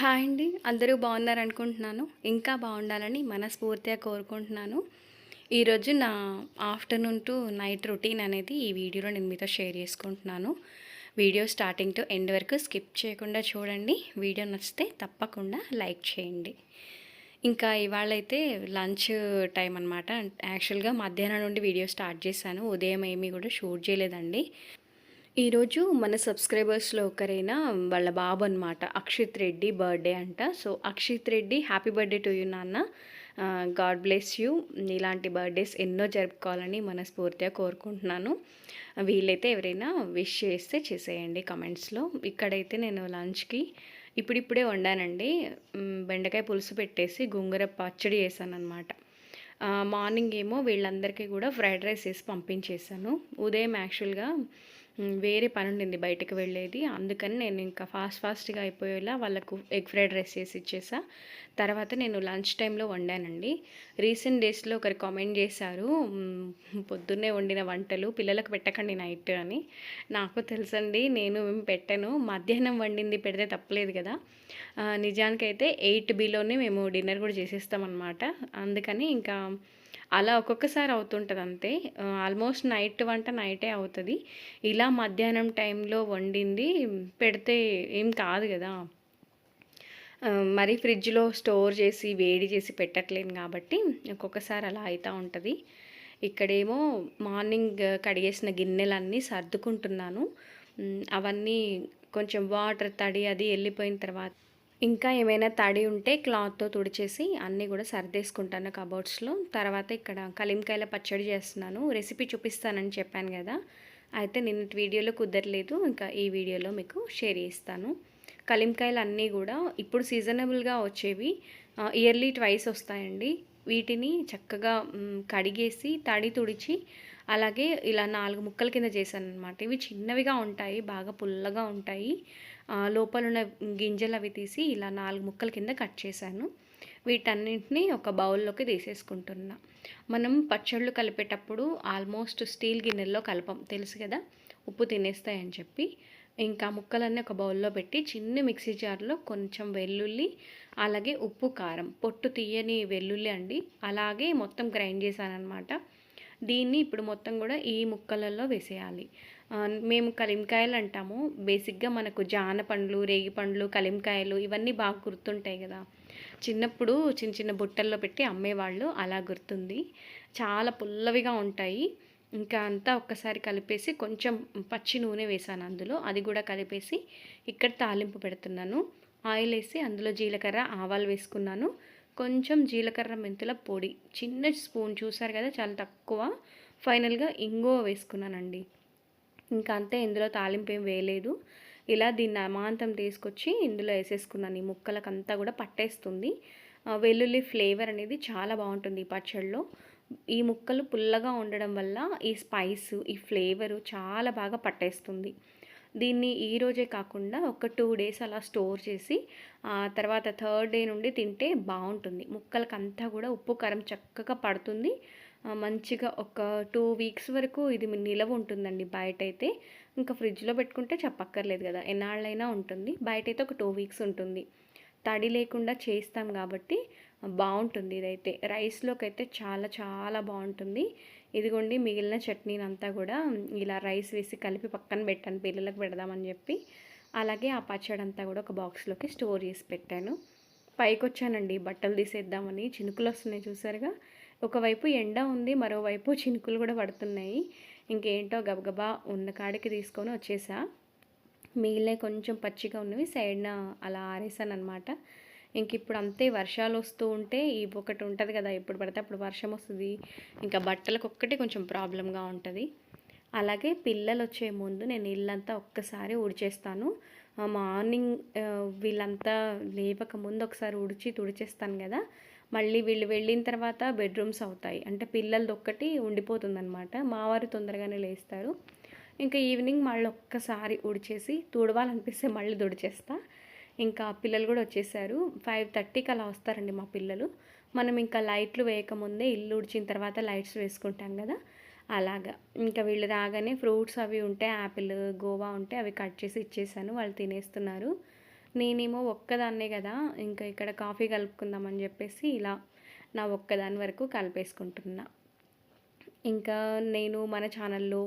Hi అండి. అందరూ బాగున్నారు అనుకుంటున్నాను. ఇంకా బాగుండాలని మనస్ఫూర్తిగా కోరుకుంటున్నాను. ఈరోజు నా ఆఫ్టర్నూన్ టు నైట్ రొటీన్ అనేది ఈ వీడియోలో నేను మీతో షేర్ చేసుకుంటున్నాను. వీడియో స్టార్టింగ్ టు ఎండ్ వరకు స్కిప్ చేయకుండా చూడండి. వీడియో నచ్చితే తప్పకుండా లైక్ చేయండి. ఇంకా ఇవాళ అయితే లంచ్ టైం అనమాట యాక్చువల్గా మధ్యాహ్నం నుండి వీడియో స్టార్ట్ చేశాను. ఉదయం ఏమీ కూడా షూట్ చేయలేదండి. ఈరోజు మన సబ్స్క్రైబర్స్లో ఒకరైన వాళ్ళ బాబు అనమాట అక్షిత్ రెడ్డి బర్త్డే అంట. So Akshit Reddy happy birthday to you నాన్న. God bless you. ఇలాంటి బర్త్డేస్ ఎన్నో జరుపుకోవాలని మనస్ఫూర్తిగా కోరుకుంటున్నాను. వీలైతే ఎవరైనా విష్ చేస్తే చేసేయండి కమెంట్స్లో. ఇక్కడైతే నేను లంచ్కి ఇప్పుడిప్పుడే వండానండి. బెండకాయ పులుసు పెట్టేసి గుంగర పచ్చడి చేశాను అనమాట మార్నింగ్ ఏమో వీళ్ళందరికీ కూడా ఫ్రైడ్ రైస్ వేసి పంపించేశాను. ఉదయం యాక్చువల్గా వేరే పని ఉండింది బయటకు వెళ్ళేది. అందుకని నేను ఇంకా ఫాస్ట్ ఫాస్ట్గా అయిపోయేలా వాళ్ళకు ఎగ్ ఫ్రైడ్ రైస్ చేసి ఇచ్చేసా. తర్వాత నేను లంచ్ టైంలో వండానండి. రీసెంట్ డేస్లో ఒకరు కామెంట్ చేశారు పొద్దున్నే వండిన వంటలు పిల్లలకు పెట్టకండి నైట్ అని. నాకు తెలుసండి నేను పెట్టాను. మధ్యాహ్నం వండింది పెడితే తప్పలేదు కదా. నిజానికైతే ఎయిట్ బిలోనే మేము డిన్నర్ కూడా చేసేస్తామన్నమాట. అందుకని ఇంకా అలా ఒక్కొక్కసారి అవుతుంటుంది అంతే ఆల్మోస్ట్ నైట్ వంట నైటే అవుతుంది. ఇలా మధ్యాహ్నం టైంలో వండింది పెడితే ఏం కాదు కదా. మరి ఫ్రిడ్జ్లో స్టోర్ చేసి వేడి చేసి పెట్టట్లేను కాబట్టి ఒక్కొక్కసారి అలా అవుతూ ఉంటుంది. ఇక్కడేమో మార్నింగ్ కడిగేసిన గిన్నెలన్నీ సర్దుకుంటున్నాను. అవన్నీ కొంచెం వాటర్ తడి అది వెళ్ళిపోయిన తర్వాత ఇంకా ఏమైనా తడి ఉంటే క్లాత్తో తుడిచేసి అన్నీ కూడా సర్దేసుకుంటాను కబోర్డ్స్లో తర్వాత ఇక్కడ కలింకాయల పచ్చడి చేస్తున్నాను. రెసిపీ చూపిస్తానని చెప్పాను కదా. అయితే నిన్నటి వీడియోలో కుదరలేదు. ఇంకా ఈ వీడియోలో మీకు షేర్ చేస్తాను. కలింకాయలు అన్నీ కూడా ఇప్పుడు సీజనబుల్గా వచ్చేవి. ఇయర్లీ ట్వైస్ వస్తాయండి. వీటిని చక్కగా కడిగేసి తడి తుడిచి అలాగే ఇలా నాలుగు ముక్కల కింద చేశాను అనమాట ఇవి చిన్నవిగా ఉంటాయి బాగా పుల్లగా ఉంటాయి. లోపలున్న లోపల ఉన్న గింజలు అవి తీసి ఇలా నాలుగు ముక్కల కింద కట్ చేశాను. వీటన్నింటినీ ఒక బౌల్లోకి తీసేసుకుంటున్నా. మనం పచ్చళ్ళు కలిపేటప్పుడు ఆల్మోస్ట్ స్టీల్ గిన్నెల్లో కలపం. తెలుసు కదా? ఉప్పు తినేస్తాయని చెప్పి. ఇంకా ముక్కలన్నీ ఒక బౌల్లో పెట్టి చిన్న మిక్సీ జార్లో కొంచెం వెల్లుల్లి అలాగే ఉప్పు కారం. పొట్టు తీయని వెల్లుల్లి అండి. అలాగే మొత్తం గ్రైండ్ చేశానమాట దీన్ని ఇప్పుడు మొత్తం కూడా ఈ ముక్కలలో వేసేయాలి. మేము కలింకాయలు అంటాము. బేసిక్గా మనకు జాన పండ్లు రేగి పండ్లు కలింకాయలు ఇవన్నీ బాగా గుర్తుంటాయి కదా. చిన్నప్పుడు చిన్న చిన్న బుట్టల్లో పెట్టి అమ్మేవాళ్ళు అలా గుర్తుంది. చాలా పుల్లవిగా ఉంటాయి. ఇంకా అంతా ఒక్కసారి కలిపేసి కొంచెం పచ్చి నూనె వేసాను అందులో. అది కూడా కలిపేసి ఇక్కడ తాలింపు పెడుతున్నాను. ఆయిల్ వేసి అందులో జీలకర్ర ఆవాలు వేసుకున్నాను. కొంచెం జీలకర్ర మెంతుల పొడి. చిన్న స్పూన్ చూసారు కదా చాలా తక్కువ. ఫైనల్గా ఇంగువ వేసుకున్నానండి. ఇంకా అంతే ఇందులో తాలింపు ఏం వేయలేదు. ఇలా దీన్ని అమాంతం తీసుకొచ్చి ఇందులో వేసేసుకున్నాను. ఈ ముక్కలకంతా కూడా పట్టేస్తుంది. వెల్లుల్లి ఫ్లేవర్ అనేది చాలా బాగుంటుంది ఈ పచ్చడిలో ఈ ముక్కలు పుల్లగా ఉండడం వల్ల ఈ స్పైస్ ఈ ఫ్లేవరు చాలా బాగా పట్టేస్తుంది. దీన్ని ఈ రోజే కాకుండా ఒక టూ డేస్ అలా స్టోర్ చేసి ఆ తర్వాత థర్డ్ డే నుండి తింటే బాగుంటుంది. ముక్కలకి అంతా కూడా ఉప్పు కారం చక్కగా పడుతుంది. మంచిగా ఒక టూ వీక్స్ వరకు ఇది నిలవ ఉంటుందండి బయట అయితే ఇంకా ఫ్రిడ్జ్లో పెట్టుకుంటే చెప్పక్కర్లేదు కదా ఎన్నాళ్ళైనా ఉంటుంది. బయట అయితే ఒక టూ వీక్స్ ఉంటుంది. తడి లేకుండా చేస్తాం కాబట్టి బాగుంటుంది ఇదైతే. రైస్లోకి అయితే చాలా చాలా బాగుంటుంది. ఇదిగోండి మిగిలిన చట్నీని అంతా కూడా ఇలా రైస్ వేసి కలిపి పక్కన పెట్టాను పిల్లలకు పెడదామని చెప్పి. అలాగే ఆ పచ్చడి అంతా కూడా ఒక బాక్స్లోకి స్టోర్ చేసి పెట్టాను. పైకి వచ్చానండి బట్టలు తీసేద్దామని. చినుకులు వస్తున్నాయి చూసారుగా? ఒకవైపు ఎండ ఉంది మరోవైపు చినుకులు కూడా పడుతున్నాయి. ఇంకేంటో గబగబా ఉన్న కాడికి తీసుకొని వచ్చేసా. మిగిలిన కొంచెం పచ్చిగా ఉన్నవి సైడ్న అలా ఆరేసాను అనమాట ఇంక ఇప్పుడు అంతే వర్షాలు వస్తూ ఉంటే ఈ ఒకటి ఉంటుంది కదా ఎప్పుడు పడితే అప్పుడు వర్షం వస్తుంది. ఇంకా బట్టలకు ఒక్కటే కొంచెం ప్రాబ్లంగా ఉంటుంది. అలాగే పిల్లలు వచ్చే ముందు నేను ఇల్లంతా ఒక్కసారి ఉడిచేస్తాను మార్నింగ్ వీళ్ళంతా లేవక ముందు ఒకసారి ఉడిచి తుడిచేస్తాను కదా. మళ్ళీ వీళ్ళు వెళ్ళిన తర్వాత బెడ్రూమ్స్ అవుతాయి. అంటే పిల్లలది ఒక్కటి ఉండిపోతుందన్నమాట. మావారు తొందరగానే లేస్తారు. ఇంకా ఈవినింగ్ మళ్ళీ ఒక్కసారి ఉడిచేసి తుడవాలనిపిస్తే మళ్ళీ తుడిచేస్తా. ఇంకా పిల్లలు కూడా వచ్చేసారు. ఫైవ్ థర్టీకి అలా వస్తారండి మా పిల్లలు. మనం ఇంకా లైట్లు వేయకముందే ఇల్లు ఉడిచిన తర్వాత లైట్స్ వేసుకుంటాం కదా. అలాగా. ఇంకా వీళ్ళు రాగానే ఫ్రూట్స్ అవి ఉంటే యాపిల్ గోవా ఉంటే అవి కట్ చేసి ఇచ్చేసాను. వాళ్ళు తినేస్తున్నారు. నేనేమో ఒక్కదాన్నే కదా. ఇంకా ఇక్కడ కాఫీ కలుపుకుందామని చెప్పేసి ఇలా నా ఒక్కదాని వరకు కలిపేసుకుంటున్నా. ఇంకా నేను మన ఛానల్లో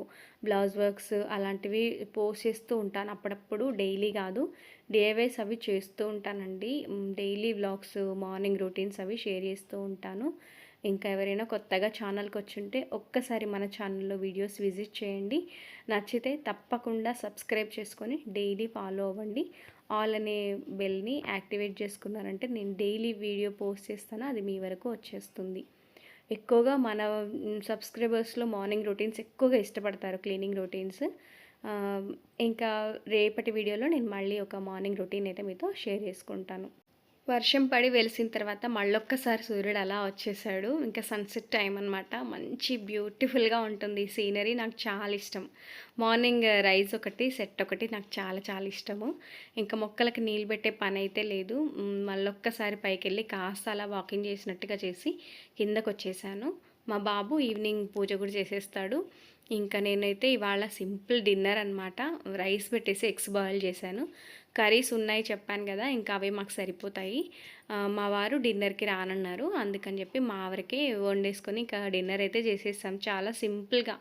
బ్లౌజ్ వర్క్స్ అలాంటివి పోస్ట్ చేస్తూ ఉంటాను. అప్పుడప్పుడు డైలీ కాదు డే వైస్ అవి చేస్తూ ఉంటానండి. డైలీ వ్లాగ్స్ మార్నింగ్ రొటీన్స్ అవి షేర్ చేస్తూ ఉంటాను. ఇంకా ఎవరైనా కొత్తగా ఛానల్కి వచ్చుంటే ఒక్కసారి మన ఛానల్లో వీడియోస్ విజిట్ చేయండి. నచ్చితే తప్పకుండా సబ్స్క్రైబ్ చేసుకొని డైలీ ఫాలో అవ్వండి. ఆల్ అనే బెల్ని యాక్టివేట్ చేసుకున్నారంటే నేను డైలీ వీడియో పోస్ట్ చేస్తాను. అది మీ వరకు వచ్చేస్తుంది. ఎక్కువగా మన సబ్స్క్రైబర్స్లో మార్నింగ్ రొటీన్స్ ఎక్కువగా ఇష్టపడతారు క్లీనింగ్ రొటీన్స్. ఇంకా రేపటి వీడియోలో నేను మళ్ళీ ఒక మార్నింగ్ రొటీన్ అయితే మీతో షేర్ చేసుకుంటాను. వర్షం పడి వెలిసిన తర్వాత మళ్ళొక్కసారి సూర్యుడు అలా వచ్చేసాడు. ఇంకా సన్సెట్ టైం అనమాట మంచి బ్యూటిఫుల్గా ఉంటుంది ఈ సీనరీ నాకు చాలా ఇష్టం. మార్నింగ్ రైస్ ఒకటి సెట్ ఒకటి నాకు చాలా చాలా ఇష్టము. ఇంకా మొక్కలకి నీళ్ళు పెట్టే పని అయితే లేదు. మళ్ళొక్కసారి పైకి వెళ్ళి కాస్త అలా వాకింగ్ చేసినట్టుగా చేసి కిందకు వచ్చేసాను మా బాబు ఈవినింగ్ పూజ కూడా చేసేస్తాడు. ఇంకా నేనైతే ఇవాళ సింపుల్ డిన్నర్ అనమాట రైస్ పెట్టేసి ఎగ్స్ బాయిల్ చేశాను. కర్రీస్ ఉన్నాయి చెప్పాను కదా ఇంకా అవి మాకు సరిపోతాయి. మా వారు డిన్నర్కి రానన్నారు. అందుకని చెప్పి మా వరకే వండేసుకొని ఇంకా డిన్నర్ అయితే చేసేస్తాం. చాలా సింపుల్గా.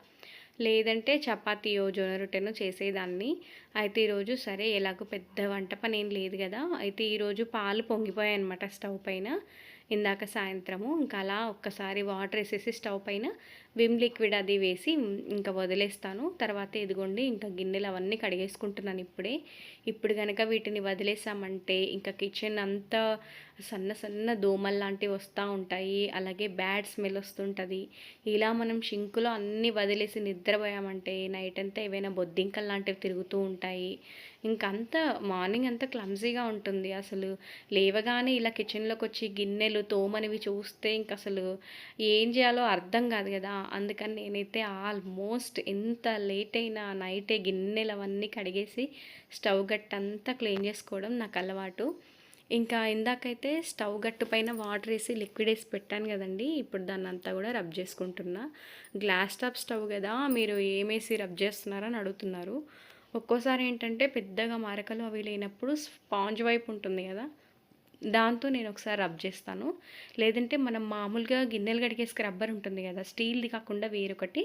లేదంటే చపాతీయో జొన్న రొట్టెనో చేసేదాన్ని. అయితే ఈరోజు సరే ఎలాగో పెద్ద వంట పని ఏం లేదు కదా. అయితే ఈరోజు పాలు పొంగిపోయాయి అనమాట స్టవ్ పైన. ఇందాక సాయంత్రము ఇంకా అలా ఒక్కసారి వాటర్ వేసేసి స్టవ్ పైన విమ్ లిక్విడ్ అది వేసి ఇంకా వదిలేస్తాను. తర్వాత ఇదిగోండి ఇంకా గిన్నెలు అవన్నీ కడిగేసుకుంటున్నాను ఇప్పుడే. ఇప్పుడు కనుక వీటిని వదిలేసామంటే ఇంకా కిచెన్ అంతా సన్న సన్న దోమలు లాంటివి వస్తూ ఉంటాయి. అలాగే బ్యాడ్ స్మెల్ వస్తుంటుంది. ఇలా మనం షింకులో అన్నీ వదిలేసి నిద్రపోయామంటే నైట్ అంతా ఏవైనా బొద్దింకలు లాంటివి తిరుగుతూ ఉంటాయి. ఇంకంతా మార్నింగ్ అంతా క్లమ్జీగా ఉంటుంది. అసలు లేవగానే ఇలా కిచెన్లోకి వచ్చి గిన్నెలు తోమనివి చూస్తే ఇంక అసలు ఏం చేయాలో అర్థం కాదు కదా. అందుకని నేనైతే ఆల్మోస్ట్ ఎంత లేట్ అయినా నైటే గిన్నెలు అవన్నీ కడిగేసి స్టవ్ గట్టంతా క్లీన్ చేసుకోవడం నాకు అలవాటు ఇంకా ఇందాకైతే స్టవ్ గట్టు పైన వాటర్ వేసి లిక్విడ్ వేసి పెట్టాను కదండి ఇప్పుడు దాన్ని అంతా కూడా రబ్ చేసుకుంటున్నా. గ్లాస్ టాప్ స్టవ్ కదా మీరు ఏమేసి రబ్ చేస్తున్నారని అడుగుతున్నారు. ఒక్కోసారి ఏంటంటే పెద్దగా మరకలు అవి లేనప్పుడు స్పాంజ్ వైపు ఉంటుంది కదా దాంతో నేను ఒకసారి రబ్ చేస్తాను. లేదంటే మనం మామూలుగా గిన్నెలు కడిగేసుకు రబ్బర్ ఉంటుంది కదా స్టీల్ది కాకుండా వేరొకటి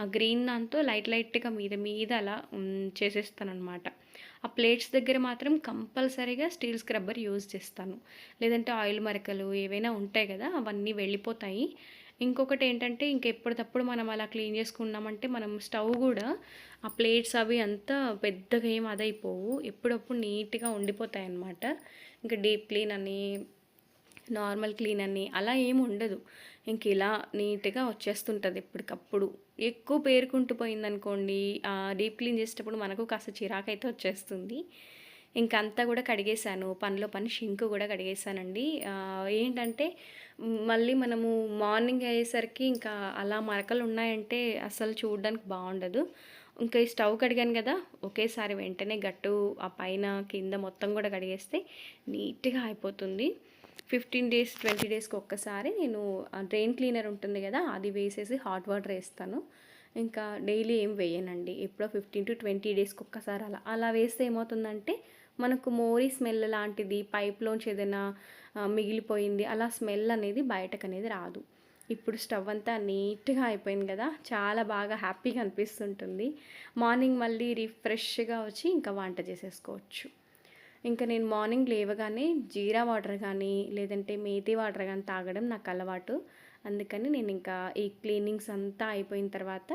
ఆ గ్రీన్ దాంతో లైట్ లైట్గా మీద మీద అలా చేసేస్తాను అనమాట ఆ ప్లేట్స్ దగ్గర మాత్రం కంపల్సరీగా స్టీల్ స్క్రబ్బర్ యూజ్ చేస్తాను. లేదంటే ఆయిల్ మరకలు ఏవైనా ఉంటాయి కదా అవన్నీ వెళ్ళిపోతాయి. ఇంకొకటి ఏంటంటే ఇంకెప్పటికప్పుడు మనం అలా క్లీన్ చేసుకున్నామంటే మనం స్టవ్ కూడా ఆ ప్లేట్స్ అవి అంతా పెద్దగా ఏం అదైపోవు. ఎప్పుడప్పుడు నీట్గా ఉండిపోతాయి అన్నమాట ఇంకా డీప్ క్లీన్ అని నార్మల్ క్లీన్ అని అలా ఏమి ఉండదు. ఇంక ఇలా నీట్గా వచ్చేస్తుంటుంది ఎప్పటికప్పుడు. ఎక్కువ పేరుకుంటూ పోయిందనుకోండి డీప్ క్లీన్ చేసేటప్పుడు మనకు కాస్త చిరాకు అయితే వచ్చేస్తుంది ఇంకంతా కూడా కడిగేశాను. పనిలో పని షింక్ కూడా కడిగేశానండి. ఏంటంటే మళ్ళీ మనము మార్నింగ్ అయ్యేసరికి ఇంకా అలా మరకలు ఉన్నాయంటే అసలు చూడడానికి బాగుండదు. ఇంకా ఈ స్టవ్ కడిగాను కదా ఒకేసారి వెంటనే గట్టు ఆ పైన కింద మొత్తం కూడా కడిగేస్తే నీట్గా అయిపోతుంది. ఫిఫ్టీన్ డేస్ ట్వంటీ డేస్కి ఒక్కసారి నేను డ్రెయిన్ క్లీనర్ ఉంటుంది కదా అది వేసేసి హాట్ వాటర్ వేస్తాను. ఇంకా డైలీ ఏం వేయనండి. ఎప్పుడో ఫిఫ్టీన్ టు ట్వంటీ డేస్కి ఒక్కసారి అలా. అలా వేస్తే ఏమవుతుందంటే మనకు మోరీ స్మెల్ లాంటిది పైప్లోంచి ఏదైనా మిగిలిపోయింది అలా స్మెల్ అనేది బయటకు అనేది రాదు. ఇప్పుడు స్టవ్ అంతా నీట్గా అయిపోయింది కదా చాలా బాగా హ్యాపీగా అనిపిస్తుంటుంది. మార్నింగ్ మళ్ళీ రిఫ్రెష్గా వచ్చి ఇంకా వంట చేసేసుకోవచ్చు. ఇంకా నేను మార్నింగ్ లేవగానే జీరా వాటర్ కానీ లేదంటే మేతి వాటర్ కానీ తాగడం నాకు అలవాటు. అందుకని నేను ఇంకా ఈ క్లీనింగ్స్ అంతా అయిపోయిన తర్వాత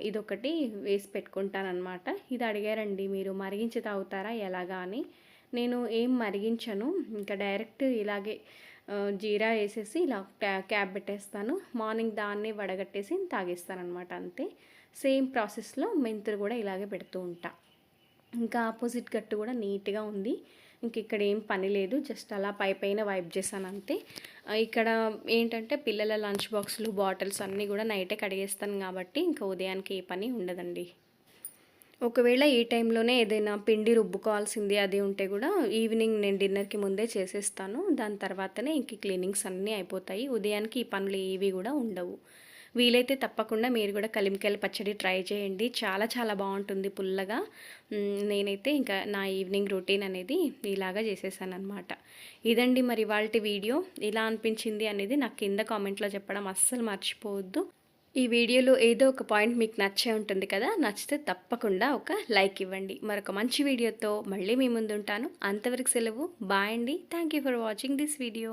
ఇదొకటి వేసి పెట్టుకుంటానమాట ఇది అడిగారండి మీరు మరిగించి తాగుతారా? ఎలాగా? అని. నేను ఏం మరిగించను ఇంకా డైరెక్ట్ ఇలాగే జీరా వేసేసి ఇలా క్యాబ్ పెట్టేస్తాను. మార్నింగ్ దాన్ని వడగట్టేసి తాగేస్తాను అనమాట అంతే. సేమ్ ప్రాసెస్లో మెంతులు కూడా ఇలాగే పెడుతూ ఉంటాను ఇంకా ఆపోజిట్ గట్టు కూడా నీట్గా ఉంది. ఇంక ఇక్కడ ఏం పని లేదు. జస్ట్ అలా పై పైన వైప్ చేశాను అంతే. ఇక్కడ ఏంటంటే పిల్లల లంచ్ బాక్సులు బాటిల్స్ అన్నీ కూడా నైటే కడిగేస్తాను కాబట్టి ఇంకా ఉదయానికి ఏ పని ఉండదండి. ఒకవేళ ఈ టైంలోనే ఏదైనా పిండి రుబ్బుకోవాల్సింది అది ఉంటే కూడా ఈవినింగ్ నేను డిన్నర్కి ముందే చేసేస్తాను. దాని తర్వాతనే ఇంక క్లీనింగ్స్ అన్నీ అయిపోతాయి. ఉదయానికి ఈ పనులు ఏవి కూడా ఉండవు. వీలైతే తప్పకుండా మీరు కూడా కలిమికాయల పచ్చడి ట్రై చేయండి. చాలా చాలా బాగుంటుంది పుల్లగా. నేనైతే ఇంకా నా ఈవినింగ్ రొటీన్ అనేది ఇలాగా చేసేసాను అనమాట ఇదండి మరి వాళ్ళ వీడియో. ఎలా అనిపించింది అనేది నాకు కింద కామెంట్లో చెప్పడం అస్సలు మర్చిపోవద్దు. ఈ వీడియోలో ఏదో ఒక పాయింట్ మీకు నచ్చే ఉంటుంది కదా నచ్చితే తప్పకుండా ఒక లైక్ ఇవ్వండి. మరొక మంచి వీడియోతో మళ్ళీ మీ ముందుంటాను. అంతవరకు సెలవు. బాయ్ అండి. Thank you for watching this video